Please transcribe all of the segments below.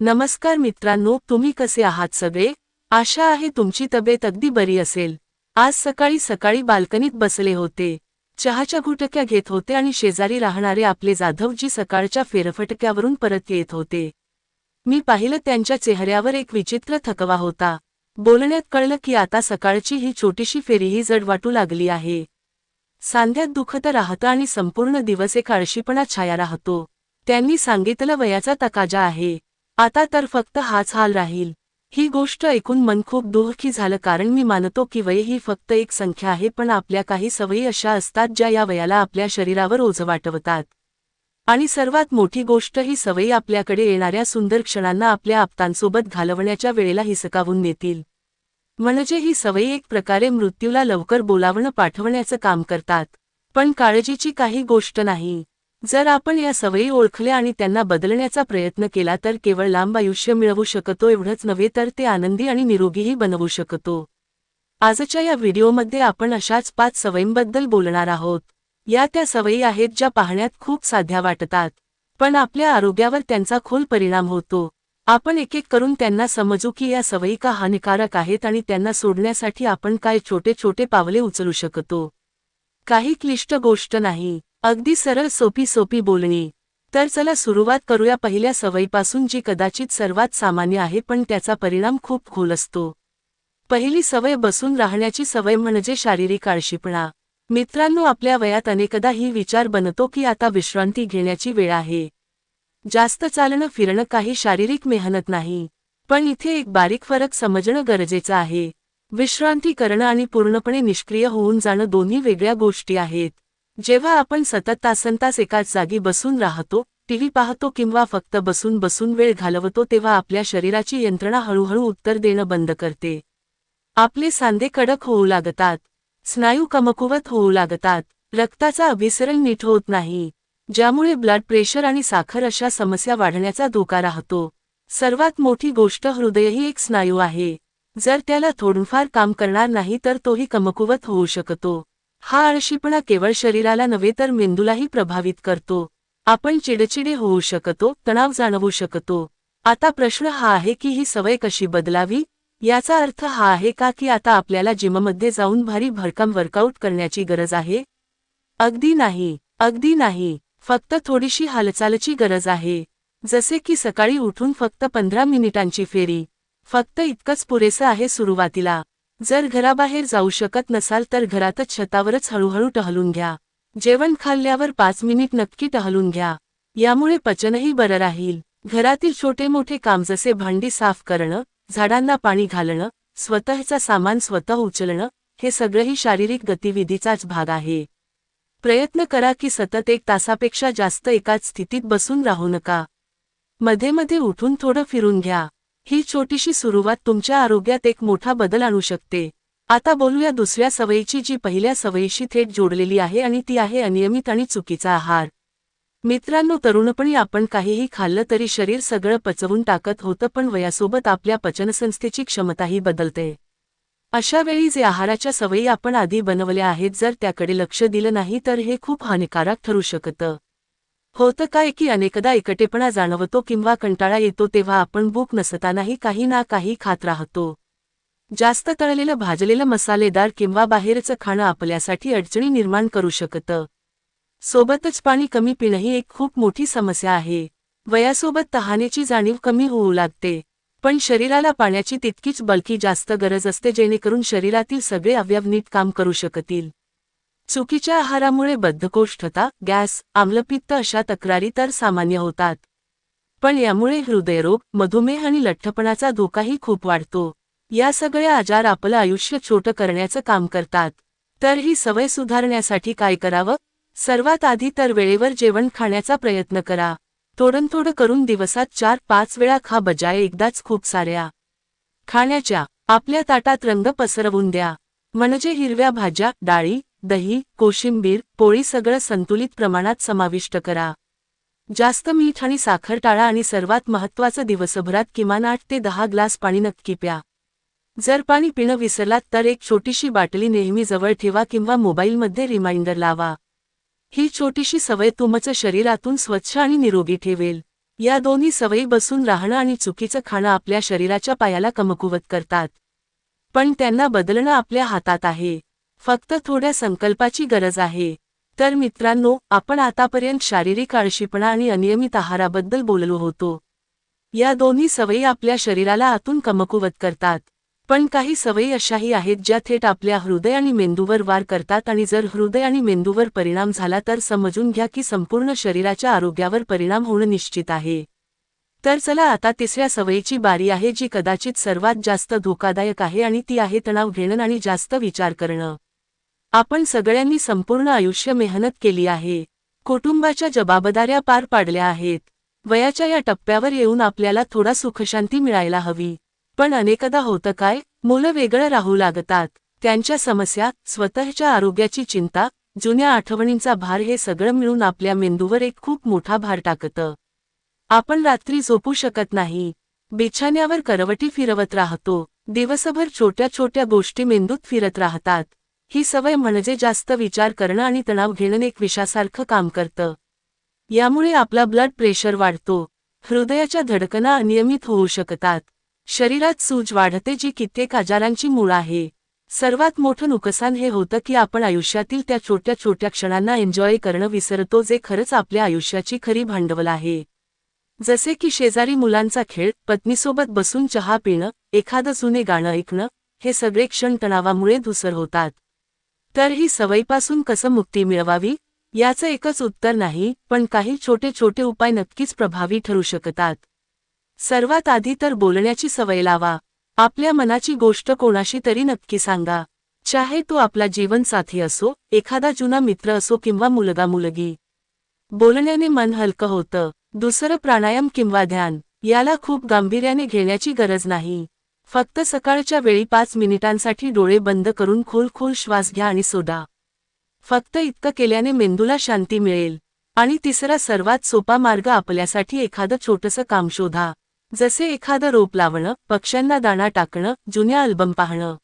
नमस्कार मित्रांनो तुम्ही कसे आहात सगळे? आशा आहे तुमची तब्येत अगदी बरी असेल. आज सकाळी सकाळी बाल्कनीत बसले होते. चहाच्या घुटक्या घेत होते आणि शेजारी राहणारे आपले जाधवजी सकाळच्या फेरफटक्यावरून परत येत होते. मी पाहिलं त्यांच्या चेहऱ्यावर एक विचित्र थकवा होता. बोलण्यात कळलं की आता सकाळची ही छोटीशी फेरीही जड वाटू लागली आहे. सांध्यात दुखत राहतं आणि संपूर्ण दिवस एक आळशीपणा छाया राहतो. त्यांनी सांगितलं वयाचा तकाजा आहे. आता तर फक्त हाच हाल राहील. ही गोष्ट ऐकून मन खूप दुःखी झालं कारण मी मानतो की वय ही फक्त एक संख्या आहे पण आपल्या काही सवयी अशा असतात ज्या या वयाला आपल्या शरीरावर ओझ वाटवतात. आणि सर्वात मोठी गोष्ट ही सवयी आपल्याकडे येणाऱ्या सुंदर क्षणांना आपल्या आप्तांसोबत घालवण्याच्या वेळेला हिसकावून नेतील. म्हणजे ही सवयी एक प्रकारे मृत्यूला लवकर बोलावणं पाठवण्याचं काम करतात. पण काळजीची काही गोष्ट नाही. जर आपण या सवयी ओळखल्या आणि त्यांना बदलण्याचा प्रयत्न केला तर केवळ लांब आयुष्य मिळवू शकतो एवढंच नव्हे तर ते आनंदी आणि निरोगीही बनवू शकतो. आजच्या या व्हिडिओमध्ये आपण अशाच पाच सवयींबद्दल बोलणार आहोत. या त्या सवयी आहेत ज्या पाहण्यात खूप साध्या वाटतात पण आपल्या आरोग्यावर त्यांचा खोल परिणाम होतो. आपण एक एक करून त्यांना समजू की या सवयी का हानिकारक आहेत आणि त्यांना सोडण्यासाठी आपण काय छोटे छोटे पावले उचलू शकतो. काही क्लिष्ट गोष्ट नाही. अगदी सरळ सोपी सोपी बोलणी. तर चला सुरुवात करूया पहिल्या सवयीपासून जी कदाचित सर्वात सामान्य आहे पण त्याचा परिणाम खूप खोल असतो. पहिली सवय बसून राहण्याची सवय म्हणजे शारीरिक आळशीपणा. मित्रांनो आपल्या वयात अनेकदा ही विचार बनतो की आता विश्रांती घेण्याची वेळ आहे. जास्त चालणं फिरणं काही शारीरिक मेहनत नाही. पण इथे एक बारीक फरक समजणं गरजेचं आहे. विश्रांती करणं आणि पूर्णपणे निष्क्रिय होऊन जाणं दोन्ही वेगळ्या गोष्टी आहेत. जेव्हा आपण सतत तासनतास एकाच जागी बसून राहतो टीव्ही पाहतो किंवा फक्त बसून बसून वेळ घालवतो तेव्हा आपल्या शरीराची यंत्रणा हळूहळू उत्तर देणं बंद करते. आपले सांधे कडक होऊ लागतात स्नायू कमकुवत होऊ लागतात रक्ताचा अभिसरण नीट होत नाही ज्यामुळे ब्लड प्रेशर आणि साखर अशा समस्या वाढण्याचा धोका राहतो. सर्वात मोठी गोष्ट हृदयही एक स्नायू आहे. जर त्याला थोडंफार काम करणार नाही तर तोही कमकुवत होऊ शकतो. हा आळशीपणा केवळ शरीराला नव्हे तर मेंदूलाही प्रभावित करतो. आपण चिडचिडे होऊ शकतो तणाव जाणवू शकतो. आता प्रश्न हा आहे की ही सवय कशी बदलावी? याचा अर्थ हा आहे का की आता आपल्याला जिममध्ये जाऊन भारी भरकम वर्कआउट करण्याची गरज आहे? अगदी नाही अगदी नाही. फक्त थोडीशी हालचालची गरज आहे. जसे की सकाळी उठून फक्त पंधरा मिनिटांची फेरी. फक्त इतकंच पुरेसं आहे सुरुवातीला. जर घराबाहेर जाऊ शकत नसाल तर घरातच छतावरच हळूहळू टहलून घ्या. जेवण खाल्ल्यावर पाच मिनिट नक्की टहलून घ्या. यामुळे पचनही बरं राहील. घरातील छोटे मोठे काम जसे भांडी साफ करणं झाडांना पाणी घालणं स्वतःचा सामान स्वतः उचलणं हे सगळंही शारीरिक गतिविधीचाच भाग आहे. प्रयत्न करा की सतत एक तासापेक्षा जास्त एकाच स्थितीत बसून राहू नका. मध्ये मध्ये उठून थोडं फिरून घ्या. ही छोटीशी सुरुवात तुमच्या आरोग्यात एक मोठा बदल आणू शकते. आता बोलूया दुसऱ्या सवयीची जी पहिल्या सवयीशी थेट जोडलेली आहे आणि ती आहे अनियमित आणि चुकीचा आहार. मित्रांनो तरुणपणी आपण काहीही खाल्लं तरी शरीर सगळं पचवून टाकत होतं पण वयासोबत आपल्या पचनसंस्थेची क्षमताही बदलते. अशा वेळी जे आहाराच्या सवयी आपण आधी बनवल्या आहेत जर त्याकडे लक्ष दिलं नाही तर हे खूप हानिकारक ठरू शकतं. होतं काय की अनेकदा एकटेपणा जाणवतो किंवा कंटाळा येतो तेव्हा आपण भूक नसतानाही काही ना काही खात राहतो. जास्त तळलेलं भाजलेलं मसालेदार किंवा बाहेरचं खाणं आपल्यासाठी अडचणी निर्माण करू शकतं. सोबतच पाणी कमी पिणंही एक खूप मोठी समस्या आहे. वयासोबत तहानेची जाणीव कमी होऊ लागते. पण शरीराला पाण्याची तितकीच बलकी जास्त गरज असते जेणेकरून शरीरातील सगळे अवयव नीट काम करू शकतील. चुकीच्या आहारामुळे बद्धकोष्ठता गॅस आम्लपित्त अशा तक्रारी तर सामान्य होतात. पण यामुळे हृदयरोग मधुमेह आणि लठ्ठपणाचा धोकाही खूप वाढतो. या सगळ्या आजार आपलं आयुष्य छोटं करण्याचं काम करतात. तर ही सवय सुधारण्यासाठी काय करावं? सर्वात आधी तर वेळेवर जेवण खाण्याचा प्रयत्न करा. थोडं थोडं करून दिवसात चार पाच वेळा खा बजाय एकदाच खूप साऱ्या खाण्याच्या आपल्या ताटात रंग पसरवून द्या. म्हणजे हिरव्या भाज्या डाळी दही कोशिंबीर पोळी सगळं संतुलित प्रमाणात समाविष्ट करा. जास्त मीठ आणि साखर टाळा आणि सर्वात महत्त्वाचं दिवसभरात किमान आठ ते दहा ग्लास पाणी नक्की प्या. जर पाणी पिणं विसरलात तर एक छोटीशी बाटली नेहमी जवळ ठेवा किंवा मोबाईलमध्ये रिमाइंडर लावा. ही छोटीशी सवय तुमचं शरीरातून स्वच्छ आणि निरोगी ठेवेल. या दोन्ही सवयी बसून राहणं आणि चुकीचं खाणं आपल्या शरीराच्या पायाला कमकुवत करतात. पण त्यांना बदलणं आपल्या हातात आहे. फक्त थोड्या संकल्पाची गरज आहे. तर मित्रांनो आपण आतापर्यंत शारीरिक आळशीपणा आणि अनियमित आहाराबद्दल बोललो होतो. या दोन्ही सवयी आपल्या शरीराला आतून कमकुवत करतात. पण काही सवयी अशाही आहेत ज्या थेट आपल्या हृदय आणि मेंदूवर वार करतात आणि जर हृदय आणि मेंदूवर परिणाम झाला तर समजून घ्या की संपूर्ण शरीराच्या आरोग्यावर परिणाम होणं निश्चित आहे. तर चला आता तिसऱ्या सवयीची बारी आहे जी कदाचित सर्वात जास्त धोकादायक आहे आणि ती आहे तणाव घेणं आणि जास्त विचार करणं. आपण सगळ्यांनी संपूर्ण आयुष्य मेहनत केली आहे. कुटुंबाच्या जबाबदाऱ्या पार पाडल्या आहेत. वयाच्या या टप्प्यावर येऊन आपल्याला थोडा सुखशांती मिळायला हवी. पण अनेकदा होतं काय? मुलं वेगळं राहू लागतात. त्यांच्या समस्या स्वतःच्या आरोग्याची चिंता जुन्या आठवणींचा भार हे सगळं मिळून आपल्या मेंदूवर एक खूप मोठा भार टाकतं. आपण रात्री झोपू शकत नाही. बिछाण्यावर करवटी फिरवत राहतो. दिवसभर छोट्या छोट्या गोष्टी मेंदूत फिरत राहतात. ही सवय म्हणजे जास्त विचार करणं आणि तणाव घेणं एक विषासारखं काम करतं. यामुळे आपला ब्लड प्रेशर वाढतो. हृदयाच्या धडकना अनियमित होऊ शकतात. शरीरात सूज वाढते जी कित्येक आजारांची मूळ आहे. सर्वात मोठं नुकसान हे होतं की आपण आयुष्यातील त्या छोट्या छोट्या क्षणांना एन्जॉय करणं विसरतो जे खरंच आपल्या आयुष्याची खरी भांडवल आहे. जसे की शेजारी मुलांचा खेळ पत्नीसोबत बसून चहा पिणं एखादं जुने गाणं ऐकणं हे सगळे क्षण तणावामुळे धुसर होतात. तर ही सवयीपासून कसं मुक्ती मिळवावी? याचं एकच उत्तर नाही पण काही छोटे छोटे उपाय नक्कीच प्रभावी ठरू शकतात. सर्वात आधी तर बोलण्याची सवय लावा. आपल्या मनाची गोष्ट कोणाशी तरी नक्की सांगा. चाहे तो आपला जीवनसाथी असो एखादा जुना मित्र असो किंवा मुलगा मुलगी. बोलण्याने मन हलकं होतं. दुसरं प्राणायाम किंवा ध्यान याला खूप गांभीर्याने घेण्याची गरज नाही. फक्त सकाळच्या वेळी पाच मिनिटांसाठी डोळे बंद करून खोल खोल श्वास घ्या आणि सोडा. फक्त इतकं केल्याने मेंदूला शांती मिळेल. आणि तिसरा सर्वात सोपा मार्ग आपल्यासाठी एखादं छोटंसं काम शोधा. जसे एखादं रोप लावणं पक्ष्यांना दाणा टाकणं जुन्या अल्बम पाहणं.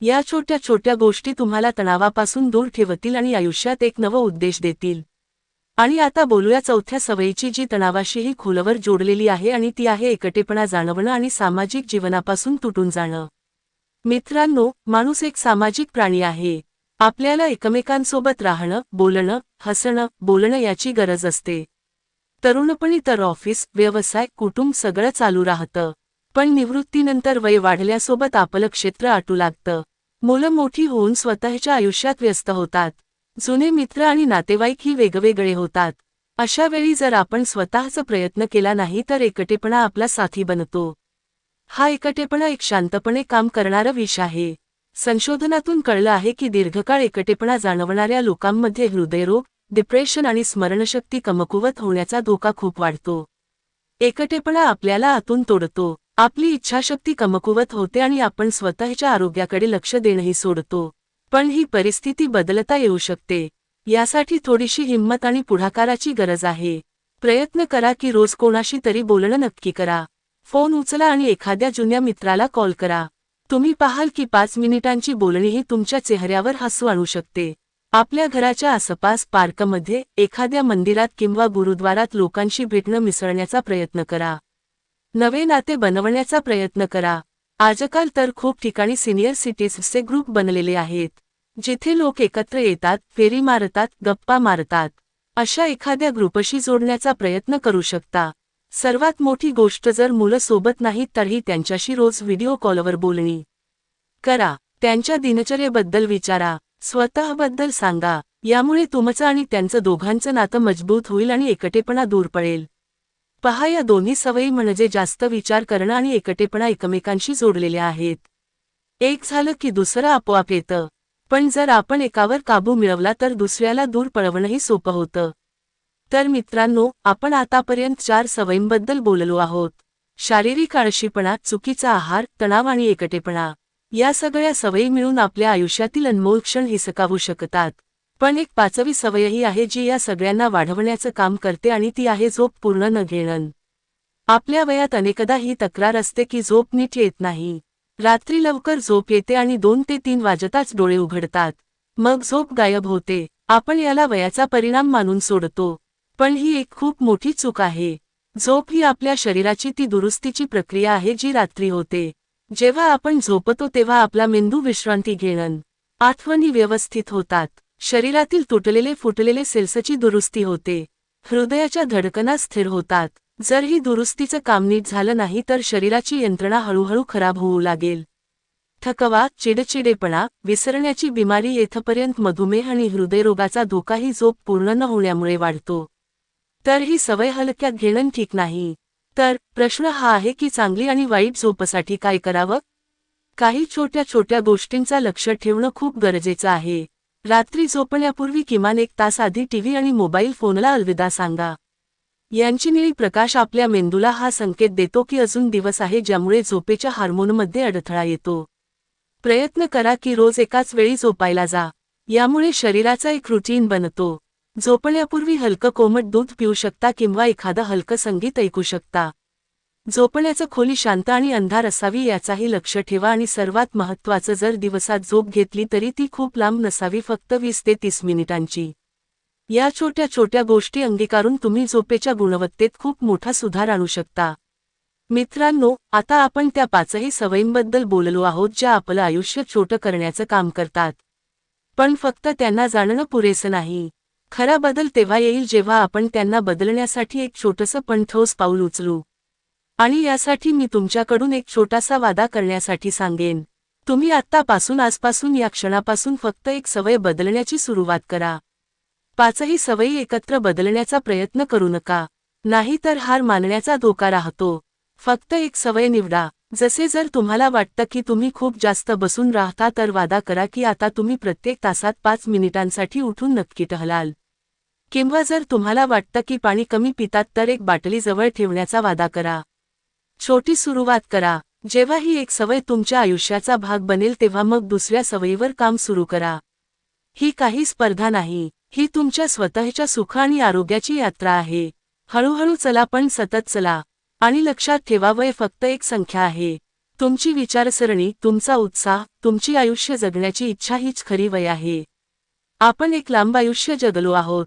या छोट्या छोट्या गोष्टी तुम्हाला तणावापासून दूर ठेवतील आणि आयुष्यात एक नवं उद्देश देतील. आणि आता बोलूया चौथ्या सवयीची जी तणावाशीही खोलवर जोडलेली आहे आणि ती आहे एकटेपणा जाणवणं आणि सामाजिक जीवनापासून तुटून जाणं. मित्रांनो माणूस एक सामाजिक प्राणी आहे. आपल्याला एकमेकांसोबत राहणं बोलणं हसणं बोलणं याची गरज असते. तरुणपणी तर ऑफिस व्यवसाय कुटुंब सगळं चालू राहतं. पण निवृत्तीनंतर वय वाढल्यासोबत आपलं क्षेत्र आटू लागतं. मुलं मोठी होऊन स्वतःच्या आयुष्यात व्यस्त होतात. जुने मित्र आणि नातेवाईक ही वेगवेगळे होतात. अशा वेळी जर आपण स्वतःचा प्रयत्न केला नाही तर एकटेपणा आपला साथी बनतो. हा एकटेपणा एक शांतपणे काम करणारं विष आहे. संशोधनातून कळलं आहे की दीर्घकाळ एकटेपणा जाणवणाऱ्या लोकांमध्ये हृदयरोग डिप्रेशन आणि स्मरणशक्ती कमकुवत होण्याचा धोका खूप वाढतो. एकटेपणा आपल्याला आतून तोडतो. आपली इच्छाशक्ती कमकुवत होते आणि आपण स्वतःच्या आरोग्याकडे लक्ष देणंही सोडतो. पण ही परिस्थिती बदलता येऊ शकते. यासाठी थोडीशी हिंमत आणि पुढाकाराची गरज आहे. प्रयत्न करा की रोज कोणाशी तरी बोलणं नक्की करा. फोन उचला आणि एखाद्या जुन्या मित्राला कॉल करा. तुम्ही पाहाल की पाच मिनिटांची बोलणीही तुमच्या चेहऱ्यावर हसू आणू शकते. आपल्या घराच्या आसपास पार्कमध्ये एखाद्या मंदिरात किंवा गुरुद्वारात लोकांशी भेटणं मिसळण्याचा प्रयत्न करा. नवे नाते बनवण्याचा प्रयत्न करा. आजकाल तर खूप ठिकाणी सिनियर सिटीजचे ग्रुप बनलेले आहेत. जिथे लोक एकत्र येतात फेरी मारतात गप्पा मारतात अशा एखाद्या ग्रुपशी जोडण्याचा प्रयत्न करू शकता. सर्वात मोठी गोष्ट जर मुलं सोबत नाहीत तरही त्यांच्याशी रोज व्हिडिओ कॉलवर बोलणी. करा. त्यांच्या दिनचर्येबद्दल विचारा. स्वतःबद्दल सांगा. यामुळे तुमचं आणि त्यांचं दोघांचं नातं मजबूत होईल आणि एकटेपणा दूर पडेल. पहा या दोन्ही सवयी म्हणजे जास्त विचार करणं आणि एकटेपणा एकमेकांशी जोडलेल्या आहेत. एक झालं की दुसरं आपोआप येतं. पण जर आपण एकावर काबू मिळवला तर दुसऱ्याला दूर पळवणंही सोपं होतं. तर मित्रांनो आपण आतापर्यंत चार सवयींबद्दल बोललो आहोत. शारीरिक आळशीपणा चुकीचा आहार तणाव आणि एकटेपणा. या सगळ्या सवयी मिळून आपल्या आयुष्यातील अनमोल क्षण हिसकावू शकतात. पण एक पाचवी सवयही आहे जी या सगळ्यांना वाढवण्याचं काम करते आणि ती आहे झोप पूर्ण न घेणं. आपल्या वयात अनेकदा ही तक्रार असते की झोप नीट येत नाही. रात्री लवकर झोप येते आणि दोन ते तीन वाजताच डोळे उघडतात. मग झोप गायब होते. आपण याला वयाचा परिणाम मानून सोडतो. पण ही एक खूप मोठी चूक आहे. झोप ही आपल्या शरीराची ती दुरुस्तीची प्रक्रिया आहे जी रात्री होते. जेव्हा आपण झोपतो तेव्हा आपला मेंदू विश्रांती घेणं आठवणी व्यवस्थित होतात. शरीरातील तुटलेले फुटलेले सेल्सची दुरुस्ती होते. हृदयाच्या धडकना स्थिर होतात. जर ही दुरुस्तीचं काम नीट झालं नाही तर शरीराची यंत्रणा हळूहळू खराब होऊ लागेल. थकवा चिडचिडेपणा विसरण्याची बिमारी येथपर्यंत मधुमेह आणि हृदयरोगाचा धोकाही झोप पूर्ण न होण्यामुळे वाढतो. तर ही सवय हलक्यात घेणं ठीक नाही. तर प्रश्न हा आहे की चांगली आणि वाईट झोपसाठी काय करावं? काही छोट्या छोट्या गोष्टींचा लक्ष ठेवणं खूप गरजेचं आहे. रात्री झोपण्यापूर्वी किमान एक तास आधी टीव्ही आणि मोबाईल फोनला अलविदा सांगा. यांची निळी प्रकाश आपल्या मेंदूला हा संकेत देतो की अजून दिवस आहे ज्यामुळे झोपेच्या हार्मोनमध्ये अडथळा येतो. प्रयत्न करा की रोज एकाच वेळी झोपायला जा. यामुळे शरीराचा एक रुटीन बनतो. झोपण्यापूर्वी हलकं कोमट दूध पिऊ शकता किंवा एखादं हलकं संगीत ऐकू शकता. झोपण्याचं खोली शांत आणि अंधार असावी याचाही लक्ष ठेवा आणि सर्वात महत्त्वाचं जर दिवसात झोप घेतली तरी ती खूप लांब नसावी फक्त वीस ते तीस मिनिटांची. या छोट्या छोट्या गोष्टी अंगीकारून तुम्ही झोपेच्या गुणवत्तेत खूप मोठा सुधार आणू शकता. मित्रांनो आता आपण त्या पाचही सवयींबद्दल बोललो आहोत ज्या आपलं आयुष्य छोटं करण्याचं काम करतात. पण फक्त त्यांना जाणणं पुरेसं नाही. खरा बदल तेव्हा येईल जेव्हा आपण त्यांना बदलण्यासाठी एक छोटंसं पण ठोस पाऊल उचलू. आणि यासाठी मी तुमच्याकडून एक छोटासा वादा करण्यासाठी सांगेन. तुम्ही आत्तापासून आजपासून या क्षणापासून फक्त एक सवय बदलण्याची सुरुवात करा. पाचही सवयी एकत्र बदलण्याचा प्रयत्न करू नका. नाहीतर हार मानण्याचा धोका राहतो. फक्त एक सवय निवडा. जसे जर तुम्हाला वाटतं की तुम्ही खूप जास्त बसून राहता तर वादा करा की आता तुम्ही प्रत्येक तासात पाच मिनिटांसाठी उठून नक्की टहलाल. किंवा जर तुम्हाला वाटतं की पाणी कमी पितात तर एक बाटली जवळ ठेवण्याचा वादा करा. छोटी सुरुवात करा. जेव्हा ही एक सवय तुमच्या आयुष्याचा भाग बनेल तेव्हा मग दुसऱ्या सवयीवर काम सुरू करा. ही काही स्पर्धा नाही. ही तुमच्या स्वतःच्या सुख आणि आरोग्याची यात्रा आहे. हळूहळू चला पण सतत चला. आणि लक्षात ठेवा वय फक्त एक संख्या आहे. तुमची विचारसरणी तुमचा उत्साह तुमची आयुष्य जगण्याची इच्छा हीच खरी वय आहे. आपण एक लांब आयुष्य जगलो आहोत.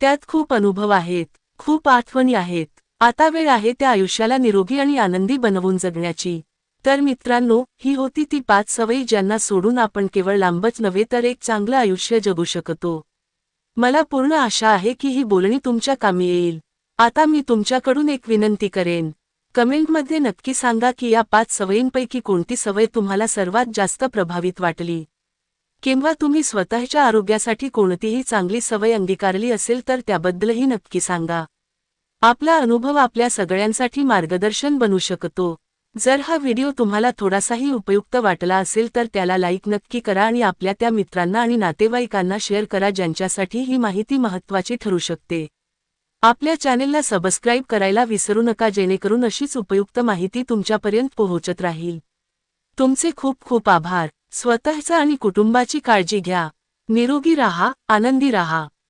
त्यात खूप अनुभव आहेत खूप आठवणी आहेत. आता वेळ आहे त्या आयुष्याला निरोगी आणि आनंदी बनवून जगण्याची. तर मित्रांनो ही होती ती पाच सवयी ज्यांना सोडून आपण केवळ लांबच नव्हे तर एक चांगलं आयुष्य जगू शकतो. मला पूर्ण आशा आहे की ही बोलणी तुमच्या कामी येईल. आता मी तुमच्याकडून एक विनंती करेन. कमेंटमध्ये नक्की सांगा की या पाच सवयींपैकी कोणती सवय तुम्हाला सर्वात जास्त प्रभावित वाटली. किंवा तुम्ही स्वतःच्या आरोग्यासाठी कोणतीही चांगली सवय अंगीकारली असेल तर त्याबद्दलही नक्की सांगा. आपला अनुभव आपल्या सगळ्यांसाठी मार्गदर्शन बनू शकतो. जर हा व्हिडिओ तुम्हाला थोडासाही उपयुक्त वाटला असेल तर त्याला लाईक नक्की करा आणि आपल्या त्या मित्रांना आणि नातेवाईकांना शेअर करा ज्यांच्यासाठी ही माहिती महत्त्वाची ठरू शकते. आपल्या चॅनेलला सबस्क्राईब करायला विसरू नका जेणेकरून अशीच उपयुक्त माहिती तुमच्यापर्यंत पोहोचत राहील. तुमचे खूप खूप आभार. स्वतःचा आणि कुटुंबाची काळजी घ्या. निरोगी राहा आनंदी राहा.